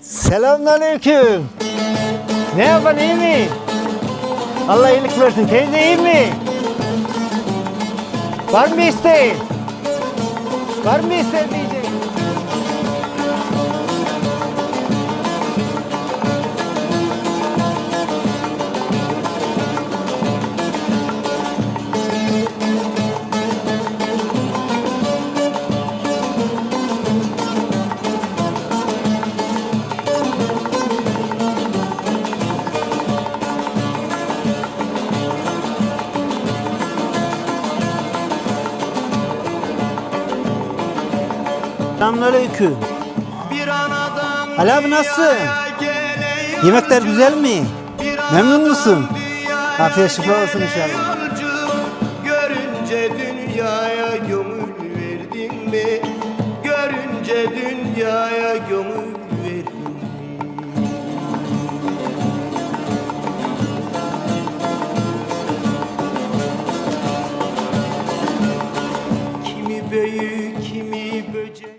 Selamünaleyküm. Ne yapan iyi mi? Allah iyilik versin. Teyze iyi mi? Var mı isteğin? Var mı isteğin diyecek. Selamünaleyküm. Bir anadan Ali abi nasılsın? Yemekler güzel mi? Memnun musun? Afiyet şifa olsun inşallah. Görünce dünyaya gömül verdin mi? Görünce dünyaya gömül? Kimi büyük, kimi böcek